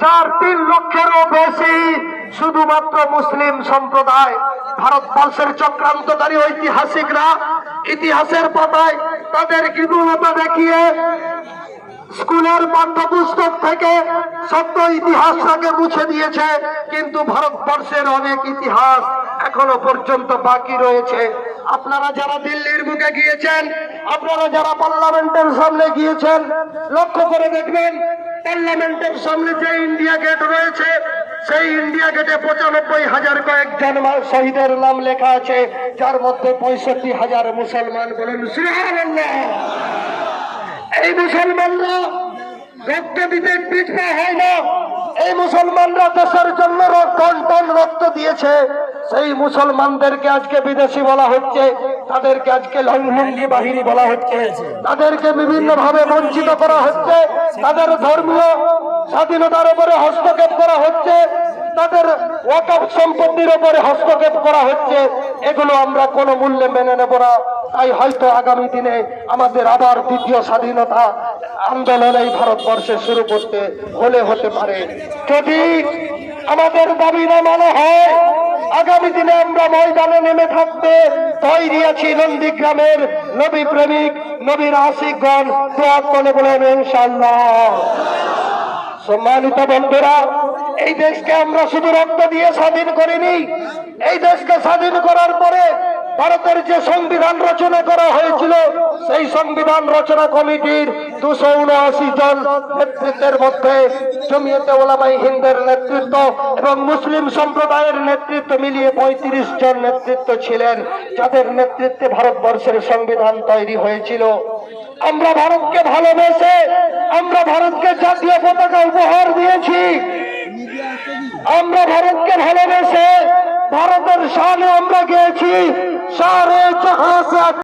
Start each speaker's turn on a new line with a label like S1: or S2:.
S1: যার তিন লক্ষেরও বেশি শুধুমাত্র মুসলিম সম্প্রদায়। ভারতবর্ষের চক্রান্তকারী ঐতিহাসিকরা ইতিহাসের পাতায় তাদের কৃপণতা দেখিয়ে স্কুলের পাঠ্যপুস্তক থেকে সত্য ইতিহাসটাকে মুছে দিয়েছে। কিন্তু ভারতবর্ষের অনেক ইতিহাস এখনও পর্যন্ত বাকি রয়েছে। আপনারা যারা দিল্লির বুকে গিয়েছেন, আপনারা যারা পার্লামেন্টের সামনে গিয়েছেন, লক্ষ্য করে দেখবেন, পার্লামেন্টের সামনে যে ইন্ডিয়া গেট রয়েছে, সেই ইন্ডিয়া গেটে পঁচানব্বই হাজার কয়েকজন শহীদের নাম লেখা আছে, যার মধ্যে পঁয়ষট্টি হাজার মুসলমান বলেন এই মুসলমানরা রক্ত দিতে পিছপা হয় না, এই মুসলমানরা দেশের জন্য রক্ত দিয়েছে, সেই মুসলমানদেরকে আজকে বিদেশি বলা হচ্ছে, তাদেরকে আজকে লঙ্ঘি বাহিনী বলা হচ্ছে, তাদেরকে বিভিন্ন ভাবে বঞ্চিত করা হচ্ছে, তাদের ধর্মীয় স্বাধীনতার উপরে হস্তক্ষেপ করা হচ্ছে তাদের ওয়াকফ সম্পত্তির উপরে হস্তক্ষেপ করা হচ্ছে, এগুলো আমরা কোনো মূল্যে মেনে নেব না। তাই হয়তো আগামী দিনে আমাদের আবার দ্বিতীয় স্বাধীনতা আন্দোলন এই ভারতবর্ষে শুরু করতে হলে হতে পারে। যদি আমাদের দাবি না মানা হয়, আগামী দিনে আমরা ময়দানে নেমে থাকতে তৈরি আছি নন্দীগ্রামের নবী প্রেমিক নবীর আশিকগণ বলেন ইনশাল্লাহ সম্মানিত বন্ধুরা, এই দেশকে আমরা শুধু রক্ত দিয়ে স্বাধীন করিনি। এই দেশকে স্বাধীন করার পরে ভারতের যে সংবিধান রচনা করা হয়েছিল, সেই সংবিধান রচনা কমিটির দুশো উনআশি জন নেতৃত্বের মধ্যে জমিয়তে ওলামাই হিন্দের নেতৃত্ব এবং মুসলিম সম্প্রদায়ের নেতৃত্ব মিলিয়ে পঁয়ত্রিশ জন নেতৃত্ব ছিলেন, যাদের নেতৃত্বে ভারতবর্ষের সংবিধান তৈরি হয়েছিল। আমরা ভারতকে ভালোবেসে, আমরা ভারতকে জাতীয় পতাকা উপহার দিয়েছি। আমরা ভারতকে ভালোবেসে, ভারতের সামনে আমরা গিয়েছি। সারে জাহাঁ সে